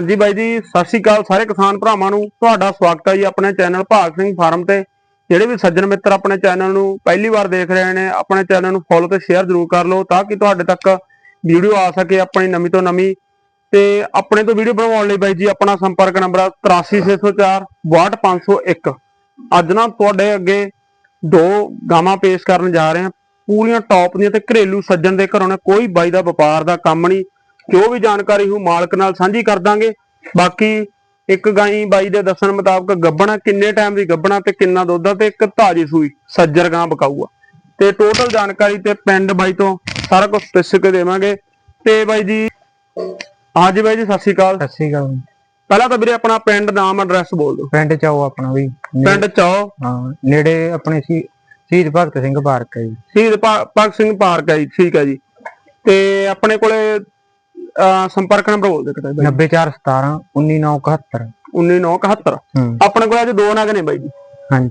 ਹਾਂਜੀ ਬਾਈ ਜੀ, ਸਤਿ ਸ਼੍ਰੀ ਅਕਾਲ ਸਾਰੇ ਕਿਸਾਨ ਭਰਾਵਾਂ ਨੂੰ। ਤੁਹਾਡਾ ਸਵਾਗਤ ਹੈ ਜੀ ਆਪਣੇ ਚੈਨਲ ਭਾਗ ਸਿੰਘ ਫਾਰਮ ਤੇ। ਜਿਹੜੇ ਵੀ ਸੱਜਣ ਮਿੱਤਰ ਆਪਣੇ ਚੈਨਲ ਨੂੰ ਪਹਿਲੀ ਵਾਰ ਦੇਖ ਰਹੇ ਨੇ, ਆਪਣੇ ਚੈਨਲ ਨੂੰ ਫੋਲੋ ਤੇ ਸ਼ੇਅਰ ਜ਼ਰੂਰ ਕਰ ਲਓ ਤਾਂ ਕਿ ਤੁਹਾਡੇ ਤੱਕ ਵੀਡੀਓ ਆ ਸਕੇ ਆਪਣੀ ਨਵੀਂ ਤੋਂ ਨਵੀਂ। ਤੇ ਆਪਣੇ ਤੋਂ ਵੀਡੀਓ ਬਣਵਾਉਣ ਲਈ ਬਾਈ ਜੀ, ਆਪਣਾ ਸੰਪਰਕ ਨੰਬਰ 83604 62501 ਅੱਜ ਨਾ ਤੁਹਾਡੇ ਅੱਗੇ ਦੋ ਗਾਵਾਂ ਪੇਸ਼ ਕਰਨ ਜਾ ਰਹੇ ਹਾਂ। ਪੂਰੀਆਂ ਟੌਪ ਦੀਆਂ ਤੇ ਘਰੇਲੂ ਸੱਜਣ ਦੇ ਘਰੋਂ ਨੇ ਕੋਈ ਬਾਈ ਦਾ ਵਪਾਰ ਦਾ ਕੰਮ ਨਹੀਂ। ਜੋ ਵੀ ਜਾਣਕਾਰੀ ਹੋ ਮਾਲਕ ਨਾਲ ਸਾਂਝੀ ਕਰ ਦਾਂਗੇ। ਬਾਕੀ ਇੱਕ ਗਾਈ ਬਾਈ ਦੇ ਦੱਸਣ ਮੁਤਾਬਕ ਗੱਬਣਾ ਕਿੰਨੇ ਟਾਈਮ ਦੀ ਗੱਬਣਾ ਤੇ ਕਿੰਨਾ ਦੁੱਧ ਆ ਤੇ ਇੱਕ ਤਾਜੀ ਸੂਈ ਸੱਜਰ ਗਾਂ ਬਕਾਊ ਆ। ਤੇ ਟੋਟਲ ਜਾਣਕਾਰੀ ਤੇ ਪਿੰਡ ਬਾਈ ਤੋਂ ਸਾਰਾ ਕੁਝ ਸਪੈਸਿਫਿਕ ਦੇਵਾਂਗੇ। ਤੇ ਬਾਈ ਜੀ ਹਾਂਜੀ ਬਾਈ ਜੀ ਸਤਿ ਸ਼੍ਰੀ ਅਕਾਲ। ਸਤਿ ਸ਼੍ਰੀ ਅਕਾਲ। ਪਹਿਲਾਂ ਤਾਂ ਵੀਰੇ ਆਪਣਾ ਪਿੰਡ ਨਾਮ ਐਡਰੈਸ ਬੋਲ ਦਿਓ। ਪਿੰਡ ਚ ਆਓ ਆਪਣਾ ਵੀ। ਪਿੰਡ ਚੌ ਹਾਂ ਨੇੜੇ ਆਪਣੇ ਸੀ ਸ਼ਹੀਦ ਭਗਤ ਸਿੰਘ ਪਾਰਕ ਹੈ ਜੀ। ਸ਼ਹੀਦ ਭਗਤ ਸਿੰਘ ਪਾਰਕ ਹੈ ਜੀ ਠੀਕ ਹੈ ਜੀ। ਤੇ ਆਪਣੇ ਕੋਲੇ ਸੰਪਰਕ ਨੰਬਰ ਬੋਲ ਦਿਓ ਕਿਤੇ ਬਾਈ। 90417 19971 1971 ਹੂੰ। ਆਪਣੇ ਕੋਲ ਅੱਜ ਦੋ ਨਗ ਨੇ ਬਾਈ ਜੀ। ਹਾਂਜੀ।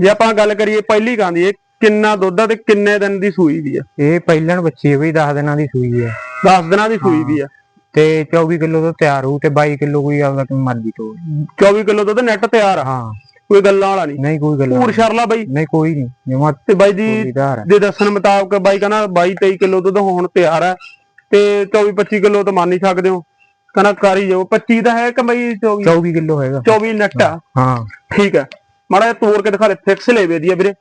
ਜੇ ਆਪਾਂ ਗੱਲ ਕਰੀਏ ਪਹਿਲੀ ਗਾਂ ਦੀ ਇਹ ਕਿੰਨਾ ਦੁੱਧ ਆ ਤੇ ਕਿੰਨੇ ਦਿਨ ਦੀ ਸੂਈ ਦੀ ਆ? ਇਹ ਪਹਿਲਣ ਬੱਚੀ ਹੈ ਵੀ 10 ਦਿਨਾਂ ਦੀ ਸੂਈ ਹੈ 10 ਦਿਨਾਂ ਦੀ ਸੂਈ ਦੀ ਆ। ਤੇ 24 ਕਿਲੋ ਤੋਂ ਤਿਆਰ ਹੋਊ ਤੇ 22 ਕਿਲੋ ਕੋਈ ਆਪਦਾ ਕੋਈ ਮਰਜ਼ੀ ਤੋਂ 24 ਕਿਲੋ ਦੁੱਧ ਨੈਟ ਤਿਆਰ ਆ। ਹਾਂ। ਕੋਈ ਗੱਲਾਂ ਵਾਲਾ ਨਹੀਂ। ਨਹੀਂ ਕੋਈ ਗੱਲ ਪੂਰ ਸ਼ਰਲਾ ਬਾਈ। ਨਹੀਂ ਕੋਈ ਨਹੀਂ। ਜਮਾ ਤੇ ਬਾਈ ਜੀ ਹੈ ਦੇ ਦੱਸਣ ਮੁਤਾਬਕ ਬਾਈ ਕਹਿੰਦਾ 22 23 ਕਿਲੋ ਦੁੱਧ ਹੁਣ ਤਿਆਰ ਆ। ਤੇ 24 25 ਕਿਲੋ ਤਾਂ ਮੰਨ ਹੀ ਸਕਦੇ ਹੋ। ਕਹਿੰਦਾ ਕਰੀ ਜਾਓ। 25 ਤਾਂ ਹੈ ਕਿ ਬਾਈ 24 24 ਕਿਲੋ ਹੈਗਾ। 24 ਨੈਟ ਆ। ਹਾਂ। ਠੀਕ ਹੈ। ਮਾੜਾ ਤੋੜ ਕੇ ਦਿਖਾ ਦੇ। ਫਿਕਸ ਲੇਵੇ ਦੀ ਆ ਵੀਰੇ।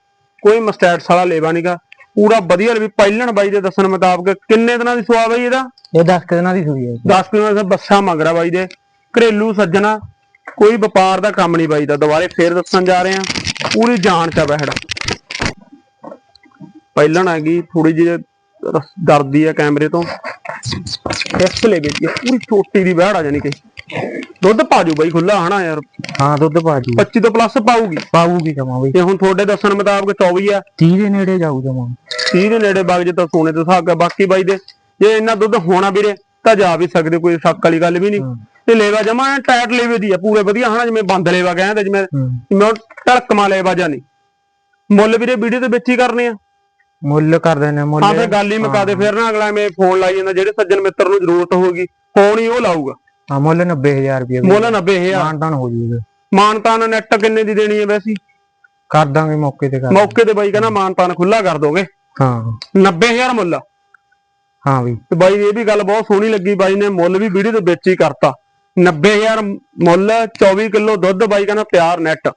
ਕੋਈ ਮਸਟੈਟਸ ਵਾਲਾ ਲੇਵਾ ਨਹੀਂਗਾ ਪੂਰਾ ਵਧੀਆ ਵੀ ਪਹਿਲਣ ਬਾਈ ਦੇ ਦੱਸਣ ਮੁਤਾਬਕ ਕਿੰਨੇ ਦਿਨਾਂ ਦੀ ਸੁਆ ਬਾਈ ਇਹਦਾ? ਇਹ 10 ਦਿਨਾਂ ਦੀ ਸੂਈ ਹੈ 10 ਕਿਲੋ ਦਾ ਬੱਸਾ ਮੰਗਰਾ ਬਾਈ ਦੇ। ਘਰੇਲੂ ਸੱਜਣਾ ਕੋਈ ਵਪਾਰ ਦਾ ਕੰਮ ਨਹੀਂ ਬਾਈ ਦਾ। ਦੁਬਾਰੇ ਫੇਰ ਦੱਸਣ ਜਾ ਰਹੇ ਆ। ਪੂਰੀ ਜਾਨ ਚ ਬਹਿੜਾ ਪਹਿਲਣ ਹੈਗੀ ਥੋੜੀ ਜਿਹੀ ਡਰਦੀ ਆ ਕੈਮਰੇ ਤੋਂ। ਫਿਕਸ ਲੈ ਗਈ ਪੂਰੀ ਛੋਟੀ ਦੀ ਬਹਿੜਾ ਜਾਨੀ ਕਿ। ਦੁੱਧ ਪਾਜੂ ਬਾਈ ਖੁੱਲਾ ਹਨਾ ਯਾਰ? ਹਾਂ ਦੁੱਧ ਭਾਜੀ 25 ਤੋਂ ਪਲੱਸ ਪਾਊਗੀ। ਪਾਊਗੀ ਜਮਾ ਬਈ। ਤੇ ਹੁਣ ਤੁਹਾਡੇ ਦੱਸਣ ਮੁਤਾਬਕ 24 ਆ। 30 ਦੇ ਨੇੜੇ ਜਾਊ ਜਮਾ। 30 ਦੇ ਨੇੜੇ ਵਗ ਜੇ ਤਾਂ ਸੋਨੇ ਤੇ ਸਾਗ ਬਾਕੀ ਬਾਈ ਦੇ ਜੇ ਇੰਨਾ ਦੁੱਧ ਹੋਣਾ ਵੀਰੇ ਤਾਂ ਜਾ ਵੀ ਸਕਦੇ ਕੋਈ ਸ਼ੱਕ ਵਾਲੀ ਗੱਲ ਵੀ ਨਹੀਂ। ਤੇ ਲੇਵਾ ਜਮਾ ਟਾਇਟ ਲੇਵੇ ਦੀ ਆ ਪੂਰੇ ਵਧੀਆ ਹਨਾ? ਜਿਵੇਂ ਬੰਦ ਲੇਵਾ ਕਹਿੰਦੇ ਜਿਵੇਂ ਜਿਵੇਂ ਟੜਕਮਾ ਲੇਵਾ ਜਾਂ ਨਹੀਂ ਮੁੱਲ ਵੀਰੇ ਵੀਡੀਓ ਦੇ ਵਿੱਚ ਹੀ ਕਰਨੇ ਆ। ਮੁੱਲ ਕਰਦੇ ਨੇ ਮੁੱਲ ਹਾਂ ਫਿਰ ਗੱਲ ਹੀ ਮੁਕਾ ਦੇ ਫਿਰ ਨਾ ਅਗਲਾ ਐਵੇਂ ਫੋਨ ਲਾਈ ਜਾਂਦਾ ਜਿਹੜੇ ਸੱਜਣ ਮਿੱਤਰ ਨੂੰ ਜ਼ਰੂਰਤ ਹੋਊਗੀ ਫੋਨ ਹੀ ਉਹ ਲਾਊਗਾ। ਹਾਂ ਮੁੱਲ 90000 ਰੁਪਏ ਮੁੱਲ 90000 ਮਾਨਤਾਨ ਹੋ ਜੂਗਾ। ਮਾਨਤਾਨ ਨੈਟ ਕਿੰਨੇ ਦੀ ਦੇਣੀ ਹੈ ਵੈਸੀ? ਕਰ ਦਾਂਗੇ ਮੌਕੇ ਤੇ ਕਰ ਮੌਕੇ ਤੇ ਬਾਈ ਕਹਿੰਦਾ ਮਾਨਤਾਨ ਖੁੱਲਾ ਕਰ ਦੋਗੇ। ਹਾਂ। 90000 ਮੁੱਲ ਆ। ਹਾਂ ਵੀ। ਤੇ ਬਾਈ ਇਹ ਵੀ ਗੱਲ ਬਹੁਤ ਸੋਹਣੀ ਲੱਗੀ ਬਾਈ ਨੇ ਮੁੱਲ ਵੀ ਵੀਡੀਓ ਦੇ ਵਿੱਚ ਹੀ ਕਰਤਾ। 90000 ਮੁੱਲ 24 ਕਿਲੋ ਦੁੱਧ ਬਾਈ ਕਹਿੰਦਾ ਤਿਆਰ ਨੈਟ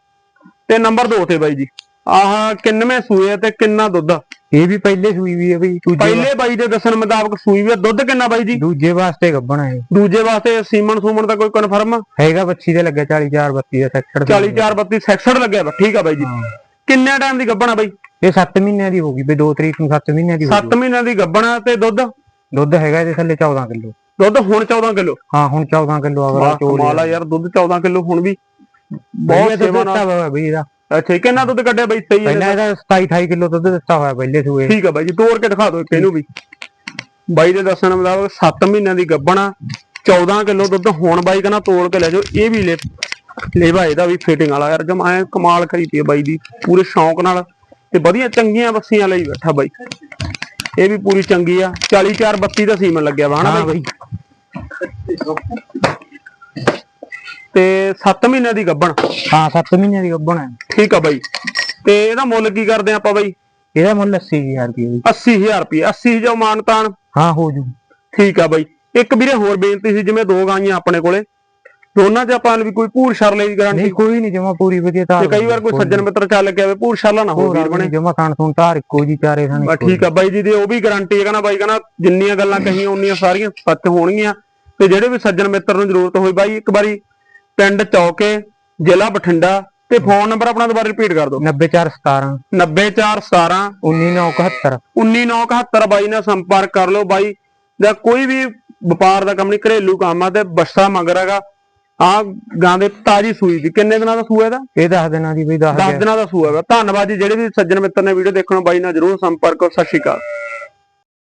ਤੇ ਨੰਬਰ 2 ਤੇ ਬਾਈ ਜੀ। ਆਹ ਕਿੰਨਵੇਂ ਸੂਏ ਆ ਤੇ ਕਿੰਨਾ ਦੁੱਧ ਆ? ਇਹ ਵੀ ਪਹਿਲੇ ਸੂਈ ਵੀ ਹੈ ਬਈ। ਦੂਜੇ ਪਹਿਲੇ ਬਾਈ ਦੇ ਦੱਸਣ ਮੁਤਾਬਕ ਸੂਈ ਵੀ ਆ, ਦੁੱਧ ਕਿੰਨਾ ਬਾਈ ਜੀ? ਦੂਜੇ ਵਾਸਤੇ ਗੱਬਣਾ ਹੈ ਦੂਜੇ ਵਾਸਤੇ ਸੀਮਨ ਸੂਮਨ ਦਾ ਕੋਈ ਕਨਫਰਮ ਹੈਗਾ ਬੱਚੀ ਦੇ ਲੱਗਾ 44 32 ਦਾ ਸੈਕਟਰ 40 4 32 66 ਲੱਗਿਆ ਵਾ। ਠੀਕ ਆ ਬਾਈ ਜੀ। ਕਿੰਨੇ ਟਾਈਮ ਦੀ ਗੱਬਣਾ ਬਾਈ? ਇਹ 7 ਮਹੀਨਿਆਂ ਦੀ ਹੋ ਗਈ ਬਈ 2 ਤਰੀਕ ਨੂੰ 7 ਮਹੀਨਿਆਂ ਦੀ ਹੋ 7 ਮਹੀਨਿਆਂ ਦੀ ਗੱਬਣਾ ਤੇ ਦੁੱਧ? ਦੁੱਧ ਹੈਗਾ ਇਹਦੇ ਥੱਲੇ 14 ਕਿਲੋ। ਦੁੱਧ ਹੁਣ 14 ਕਿਲੋ? ਹਾਂ ਹੁਣ 14 ਕਿਲੋ ਅਗਲਾ ਚੋਲ ਕਮਾਲ ਆ ਯਾਰ ਦੁੱਧ 14 ਕਿਲੋ ਹੁਣ ਵੀ ਬਹੁਤ ਸੇਵਾ ਨਾਲ। ਬਈ ਇਹਦਾ। ਅੱਛਾ ਕਿੰਨਾ ਦੁੱਧ ਕੱਢਿਆ ਬਾਈ ਸਹੀ ਹੈ ਪਹਿਲਾਂ ਇਹਦਾ 27 28 ਕਿਲੋ ਦੁੱਧ ਦਿੱਤਾ ਹੋਇਆ ਪਹਿਲੇ ਸੂਏ। ਠੀਕ ਆ ਬਾਈ ਜੀ ਤੋੜ ਕੇ ਦਿਖਾ ਦਿਓ ਇੱਕ ਇਹਨੂੰ ਵੀ। ਬਾਈ ਦੇ ਦੱਸਣ ਮੁਤਾਬਕ 7 ਮਹੀਨਿਆਂ ਦੀ ਗੱਭਣਾ 14 ਕਿਲੋ ਦੁੱਧ ਹੁਣ ਬਾਈ ਕਹਿੰਦਾ ਤੋੜ ਕੇ ਲੈ ਜਾਓ ਇਹ ਵੀ ਲੈ ਲੇਵਾ ਇਹਦਾ ਵੀ ਫਿਟਿੰਗ ਵਾਲਾ ਯਾਰ ਜਮ ਐ ਕਮਾਲ ਕਰੀ ਪਈ ਬਾਈ ਦੀ ਪੂਰੇ ਸ਼ੌਂਕ ਨਾਲ ਤੇ ਵਧੀਆ ਚੰਗੀਆਂ ਬੱਸੀਆਂ ਲਈ ਬੈਠਾ ਬਾਈ। ਇਹ ਵੀ ਪੂਰੀ ਚੰਗੀ ਆ 40 4 32 ਦਾ ਸੀਮਨ ਲੱਗਿਆ ਵਾ ਹਨਾ ਬਾਈ? ਤੇ 7 ਮਹੀਨਿਆਂ ਦੀ ਗੱਭਣ। ਹਾਂ 7 ਮਹੀਨਿਆਂ ਦੀ ਗੱਬਣਾ ਹੈ ਠੀਕ ਆ ਬਾਈ। ਤੇ ਇਹਦਾ ਮੁੱਲ ਕੀ ਕਰਦੇ ਆਪਾਂ ਬਾਈ? ਇਹਦਾ ਮੁੱਲ 80000 ਰੁਪਏ ਬਈ। 80000 ਰੁਪਏ। 80 ਜੋ ਮਾਨਤਾਨ ਹਾਂ ਹੋ ਜੂ। ਠੀਕ ਆ ਬਾਈ। ਇੱਕ ਵੀਰੇ ਹੋਰ ਬੇਨਤੀ ਸੀ ਜਿਵੇਂ ਦੋ ਗਾਈਆਂ ਆਪਣੇ ਕੋਲੇ। ਦੋਨਾਂ 'ਚ ਆਪਾਂ ਵੀ ਕੋਈ ਭੂਰ ਸ਼ਰਲੇ ਦੀ ਗਾਰੰਟੀ ਨਹੀਂ ਕੋਈ ਨਹੀਂ ਜਮਾ ਪੂਰੀ ਵਧੀਆ ਧਾਰ ਤੇ ਕਈ ਵਾਰ ਕੋਈ ਸੱਜਣ ਮਿੱਤਰ ਚੱਲ ਕੇ ਆਵੇ ਭੂਰ ਸ਼ਰਲਾ ਨਾ ਹੋਵੇ ਵੀਰ ਬਣੇ। ਜਮਾ ਖਾਣ ਤੋਂ ਧਾਰ ਇੱਕੋ ਜੀ ਚਾਰੇ ਥਾਣੇ ਬਸ ਠੀਕ ਆ ਬਾਈ ਜੀ ਦੀ ਉਹ ਵੀ ਗਾਰੰਟੀ ਹੈ ਕਹਿੰਦਾ ਬਾਈ ਕਹਿੰਦਾ ਜਿੰਨੀਆਂ ਗੱਲਾਂ ਕਹੀਆਂ ਉਨੀਆਂ ਸਾਰੀਆਂ ਸੱਚ ਹੋਣਗੀਆਂ। ਤੇ ਜਿਹੜੇ ਵੀ ਸੱਜਣ ਮਿੱਤਰ ਨੂੰ ਜ਼ਰੂਰਤ ਹੋਈ ਬਾਈ ਇੱਕ ਵਾਰੀ ਪਿੰਡ ਚੌਕੇ ਜ਼ਿਲ੍ਹਾ ਬਠਿੰਡਾ ਤੇ ਫੋਨ ਨੰਬਰ ਆਪਣਾ ਦੁਬਾਰਾ ਰਿਪੀਟ ਕਰ ਦਿਓ। 90417 90417 19971 19971 ਬਾਈ ਨਾਲ ਸੰਪਰਕ ਕਰ ਲਓ ਬਾਈ। ਜਾਂ ਕੋਈ ਵੀ ਵਪਾਰ ਦਾ ਕੰਮ ਨਹੀਂ ਘਰੇਲੂ ਕੰਮ ਆ ਤੇ ਬੱਸਾ ਮਗਰ ਹੈਗਾ। ਆ ਗਾਂ ਦੇ ਤਾਜੀ ਸੂਈ ਦੀ। ਕਿੰਨੇ ਦਿਨਾਂ ਦਾ ਸੂਆ ਇਹਦਾ? ਇਹ 10 ਦਿਨਾਂ ਦੀ ਬਈ 10 10 ਦਿਨਾਂ। ਦਾ ਸੂਆ ਹੈਗਾ। ਧੰਨਵਾਦ ਜੀ। ਜਿਹੜੇ ਵੀ ਸੱਜਣ ਮਿੱਤਰ ਨੇ ਵੀਡੀਓ ਦੇਖਣਾ ਬਾਈ ਨਾਲ ਜਰੂਰ ਸੰਪਰਕ ਕਰੋ। ਸਤਿ ਸ਼੍ਰੀ ਅਕਾਲ।